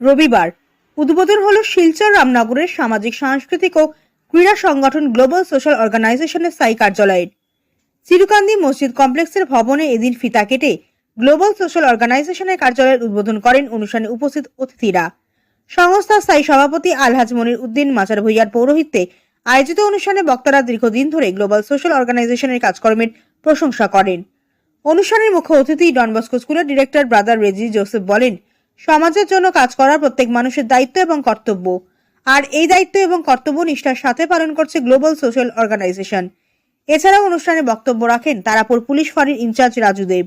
রবিবার। উদ্বোধন হলো শিলচর রামনগরের সামাজিক, সাংস্কৃতিক ও ক্রীড়া সংগঠন গ্লোবাল সোশ্যাল অর্গানাইজেশনের স্থায়ী কার্যালয়ের চিরুকান্দি মসজিদ কমপ্লেক্সের ভবনে এদিন ফিতা কেটে গ্লোবাল সোশ্যাল অর্গানাইজেশনের কার্যালয়ের উদ্বোধন করেন অনুষ্ঠানে উপস্থিত অতিথিরা। সংস্থার স্থায়ী সভাপতি আলহাজ মনির উদ্দিন, মাচার ভুইয়ার পৌরোহিত্যে আয়োজিত অনুষ্ঠানে বক্তারা দীর্ঘদিন ধরে গ্লোবাল সোশ্যাল অর্গানাইজেশনের কাজকর্মের প্রশংসা করেন। অনুষ্ঠানের মুখ্য অতিথি ডনবস্কো স্কুলের ডিরেক্টর ব্রাদার রেজি জোসেফ বলেন সমাজের জন্য কাজ করা প্রত্যেক মানুষের দায়িত্ব এবং কর্তব্য। আর এই দায়িত্ব এবং কর্তব্য নিষ্ঠার সাথে পালন করছে গ্লোবাল সোশ্যাল অর্গানাইজেশন। এছাড়াও অনুষ্ঠানে বক্তব্য রাখেন তারাপুর পুলিশ ফাঁড়ির ইনচার্জ রাজু দেব,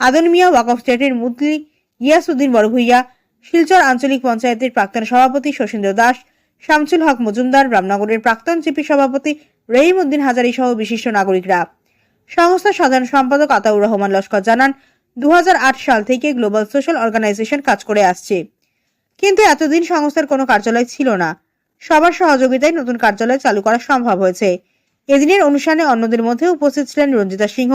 আদন মিয়া ওয়াকফ স্টেটের মুদলি গিয়াসুদ্দিন বড়ভুইয়া, শিলচর আঞ্চলিক পঞ্চায়েতের প্রাক্তন সভাপতি শশীন্দ্র দাস, শামসুল হক মজুমদার, রামনগরের প্রাক্তন জিপি সভাপতি রহিম উদ্দিন হাজারি সহ বিশিষ্ট নাগরিকরা। সংস্থার সাধারণ সম্পাদক আতাউর রহমান লস্কর জানান দু হাজার আট সাল থেকে গ্লোবাল সোশ্যাল অর্গানাইজেশন কাজ করে আসছে। কিন্তু এতদিন সংস্থার কোনো কার্যালয় ছিল না। সবার সহযোগিতায় নতুন কার্যালয় চালু করা সম্ভব হয়েছে। এদিনের অনুষ্ঠানে অন্যদের মধ্যে উপস্থিত ছিলেন রঞ্জিতা সিংহ,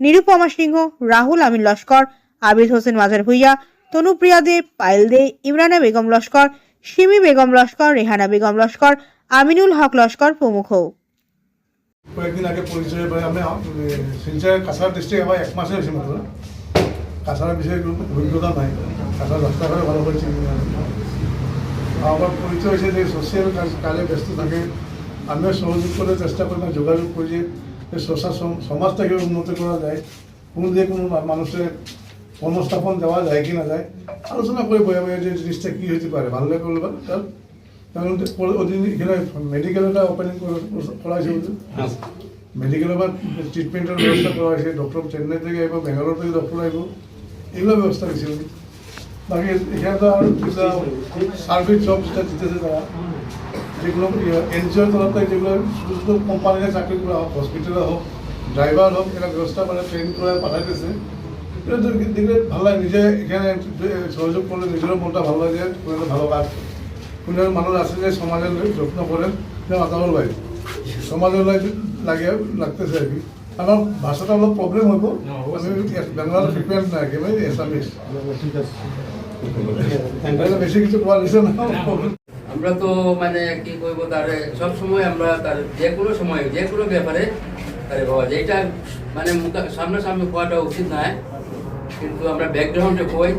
নিরুপমা সিংহ, রাহুল আমিন লস্কর, আবিদ হোসেন মাজার ভুইয়া তনুপ্রিয়া দে, পায়েল দে, ইমরানা বেগম লস্কর সিমি বেগম লস্কর, রেহানা বেগম লস্কর, আমিনুল হক লস্কর প্রমুখ। কয়েকদিন আগে পরিচয় আমি শিলচর কাছাড় ডিস্ট্রিক্ট আমার এক মাসে হয়েছে মাত্র বিষয়ে কোনো অভিজ্ঞতা নাই। কাছাড় রাস্তাঘাটে ভালো করে চিনি না আমি। আমার পরিচয় হয়েছে যে সোশিয়াল কাজে ব্যস্ত থাকে। আমিও সহযোগ করে চেষ্টা করি না যোগাযোগ করি যে সোশ্যাল সম- সমাজটাকে উন্নত করা যায়। কোন দিয়ে কোনো মানুষের কর্মস্থাপন দেওয়া যায় কি না যায়। আলোচনা করে বয়ে বয়ে যে জিনিসটা কী হতে পারে ভালো লাগে করলে ভালো। কারণ কারণ পরে এখানে মেডিকেল একটা ওপেনিং করা হয়েছে বুঝলি? মেডিকেলের বা ট্রিটমেন্টের ব্যবস্থা করা হয়েছে। ডক্টর চেন্নাই থেকে আইব বেঙ্গালোর থেকে ডক্টর আইব। এগুলো ব্যবস্থা হয়েছে বুঝলি? বাকি এখানে তো সার্ভিস জব যেটা দিতেছে তারা। যেগুলো এনজিওর তরফ থেকে যেগুলো ছোটো ছোটো কোম্পানিতে চাকরি করা, হোক হসপিটালে হোক ড্রাইভার হোক এটা ব্যবস্থা মানে ট্রেন করে পাঠাইতেছে। এটা দেখলে ভালো লাগে, নিজে এখানে সহযোগ করলে নিজেরও মনটা ভালো লাগে কোনো ভালো কাজ। কোনো মানুষ আছে যে সমাজের যত্ন করেন, যে মাতাবর ভাই। সমাজের লাগে, লাগতেছে আর কি। আমার ভাষাটা অলপ প্রবলেম হইব আমি বাংলার ফ্রিকুয়েন্ট না একেবারে এসামিস বেশি কিছু বিষয় না আমরা তো মানে কি করব তার সব সময় আমরা তার যে কোনো সময় যে কোনো ব্যাপারে তার বাবা যেটা মানে সামনাসামনি হওয়াটা উচিত নয় কিন্তু আমরা ব্যাকগ্রাউন্ডে কই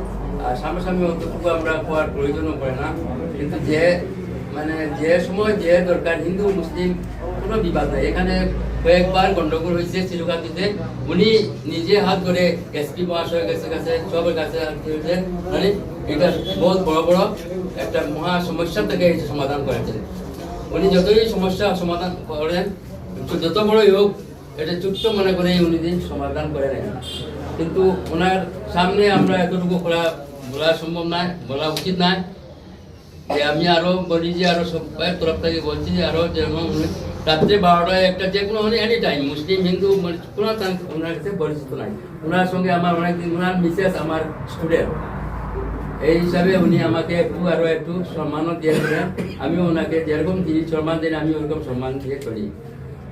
আর সামনাসামনি অতটুকু আমরা হওয়ার প্রয়োজনও পড়ে না। কিন্তু যে মানে যে সময় যে দরকার হিন্দু, মুসলিম, কোনো বিবাদ নাই। এখানে কয়েকবার গন্ডগোল হয়েছে চিরকান্তিতে উনি নিজে হাত ধরে এসপি মহাশয়ের কাছে কাছে, সবার কাছে হাত মানে এটা বহুত বড় বড় একটা মহা সমস্যা থেকে সমাধান করেছেন উনি যতই সমস্যা সমাধান করেন, যত বড়ই হোক, এটা ছোট্ট মনে করে উনি দিন সমাধান করে নেন। কিন্তু ওনার সামনে আমরা এতটুকু করা বলা সম্ভব নয় বলা উচিত নয় যে আমি আরও বলি যে আরও সবাই তরফ থেকে বলছি যে আরও যেমন রাত্রে বারোটায় একটা যে কোনো এনি টাইম মুসলিম, হিন্দু মানে কোনো ওনার কাছে পরিচিত নাই। ওনার সঙ্গে আমার অনেকদিন ওনার মিসেস আমার স্টুডেন্ট এই হিসাবে উনি আমাকে একটু আরও একটু সম্মানও দিয়েছিলেন আমি ওনাকে যেরকম সম্মান দেন আমি ওরকম সম্মান দিয়ে করি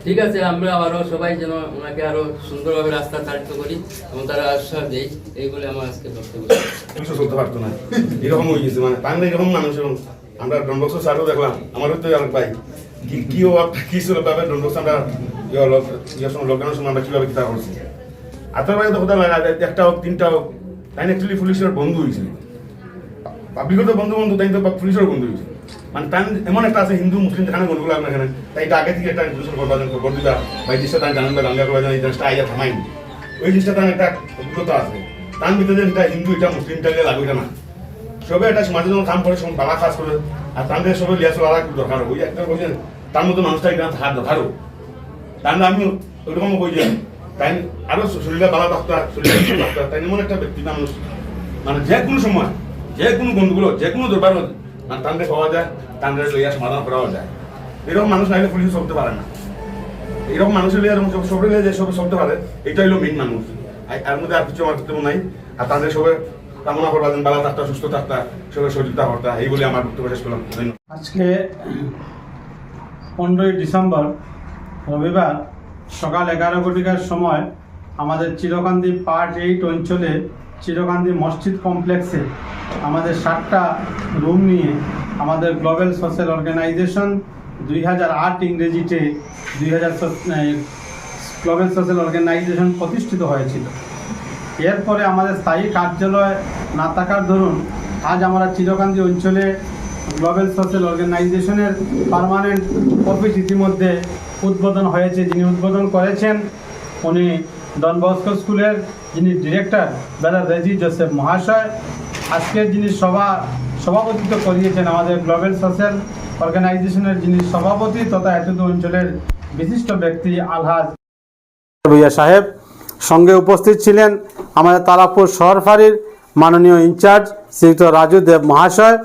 ঠিক আছে, আমরা আরও সবাই যেন ওনাকে আরও সুন্দরভাবে রাস্তা চালিত করি এবং তারা আশ্বাস দেই এই বলে আমার আজকে বক্তব্য। চলতে পারতো না। এরকম হয়ে গেছে মানে বাংলা এরকম মানুষ আমরা ডনবক্স সারও দেখলাম আমারও তো আর ভাই। কি কি কি ছিল ব্যাপারে ডনবক্স আমরা লকডাউনের সময় আমরা কীভাবে কিতা করছি আতার বাইরে তো কথা লাগা একটা হোক, তিনটা হোক। তাই অ্যাকচুয়ালি পুলিশের বন্ধু হয়েছিল। পাবলিকের তো বন্ধু বন্ধু তাই তো পুলিশের বন্ধু হয়েছে মানে এমন একটা আছে হিন্দু, মুসলিম গন্ডগোল এখানে। তাই এটা আগে থেকে একটা দিবা বা জিনিসটা তাই বা এই জিনিসটা আইয়া থামাইনি। ওই জিনিসটা তার একটা অভিজ্ঞতা আছে। তার ভিতরে যে এটা হিন্দু, এটা মুসলিম, এটা এটা না। সবে সমাজের জন্য কাম করে সব কাজ করে, আর সবে দরকার। ওই একটা বলছেন তার মতো মানুষটা এখানে থাকার দরকারও তার আমি ওইরকম যে তাই আরও শরীরে বালা ডাক্তার শরীরে ডাক্তার তাই এমন একটা ব্যক্তি মানুষ মানে যে কোনো সময়, যে কোনো বন্ধুগুলো যে কোনো দরবার মানে পাওয়া যায় লইয়া সমাধান যায়। এরকম মানুষ নাইলে পুলিশ চলতে পারে না। এরকম মানুষের লিয়ে এরকম সব সবাই যে সব চলতে পারে এটাই হলো মেইন মানুষ। আর- মধ্যে আর কিছু আমার নাই। আর তাদের কামনা করবা যেন সুস্থ থাকতা সবাই সহযোগিতা এই বলে আমার বক্তব্য শেষ করলাম। আজকে পনেরোই ডিসেম্বর, রবিবার, সকাল এগারো ঘটিকার সময় আমাদের চিরকান্দি পার্ট এইট অঞ্চলে চিরকান্দি মসজিদ কমপ্লেক্সে আমাদের ষাটটা রুম নিয়ে আমাদের গ্লোবাল সোশ্যাল অর্গানাইজেশন দুই হাজার আট ইংরেজিতে দুই হাজার গ্লোবাল সোশ্যাল অর্গানাইজেশন প্রতিষ্ঠিত হয়েছিল। এরপরে আমাদের স্থায়ী কার্যালয় না থাকার দরুন আজ আমরা চিরকান্দি অঞ্চলে গ্লোবাল সোশ্যাল অর্গানাইজেশনের পার্মানেন্ট অফিস ইতিমধ্যে উদ্বোধন হয়েছে। যিনি উদ্বোধন করেছেন, উনি ডন বস্কো স্কুলের যিনি ডিরেক্টর, বেলা রেজি জোসেফ মহাশয়, আজকের যিনি সভা, সভাপতিত্ব করিয়েছেন আমাদের গ্লোবাল সোশ্যাল অর্গানাইজেশনের যিনি সভাপতি তথা এতদ অঞ্চলের বিশিষ্ট ব্যক্তি আলহাজ ভূঁইয়া সাহেব, সঙ্গে উপস্থিত ছিলেন আমাদের তারাপুর শহর ফাঁড়ির মাননীয় ইনচার্জ শ্রীযুক্ত রাজু দেব মহাশয়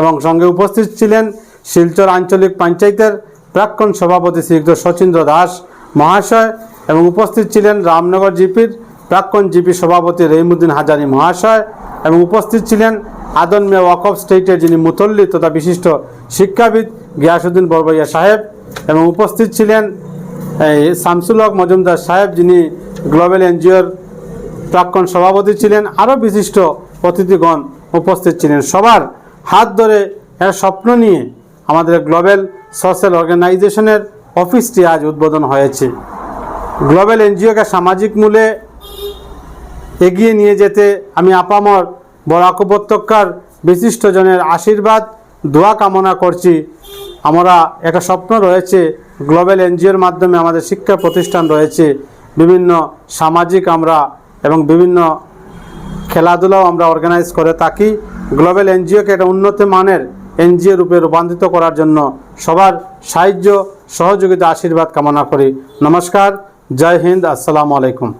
এবং সঙ্গে উপস্থিত ছিলেন শিলচর আঞ্চলিক পঞ্চায়েতের প্রাক্তন সভাপতি শ্রীযুক্ত শচীন্দ্র দাস মহাশয় এবং উপস্থিত ছিলেন রামনগর জিপির প্রাক্তন জিপি সভাপতি রহিমুদ্দিন হাজারি মহাশয় এবং উপস্থিত ছিলেন আদন্মে ওয়াকফ স্টেটের যিনি মুতল্লি তথা বিশিষ্ট শিক্ষাবিদ গিয়াসুদ্দিন বরবইয়া সাহেব এবং উপস্থিত ছিলেন শামসুল হক মজুমদার সাহেব যিনি গ্লোবাল এনজিওর প্রাক্তন সভাপতি ছিলেন, আরও বিশিষ্ট অতিথিগণ উপস্থিত ছিলেন। সবার হাত ধরে এর স্বপ্ন নিয়ে আমাদের গ্লোবাল সোশ্যাল অর্গানাইজেশনের অফিসটি আজ উদ্বোধন হয়েছে। গ্লোবাল এনজিওকে সামাজিক মূলে এগিয়ে নিয়ে যেতে আমি আপামর বরাক উপত্যকার বিশিষ্টজনের আশীর্বাদ, দোয়া কামনা করছি। আমরা একটা স্বপ্ন রয়েছে, গ্লোবাল এনজিওর মাধ্যমে আমাদের শিক্ষা প্রতিষ্ঠান রয়েছে। বিভিন্ন সামাজিক আমরা এবং বিভিন্ন খেলাধুলাও আমরা অর্গানাইজ করে থাকি। গ্লোবাল এনজিওকে একটা উন্নত মানের এনজিও রূপে রূপান্তরিত করার জন্য সবার সাহায্য, সহযোগিতা, আশীর্বাদ কামনা করি। নমস্কার। জয় হিন্দ আসসালামু আলাইকুম।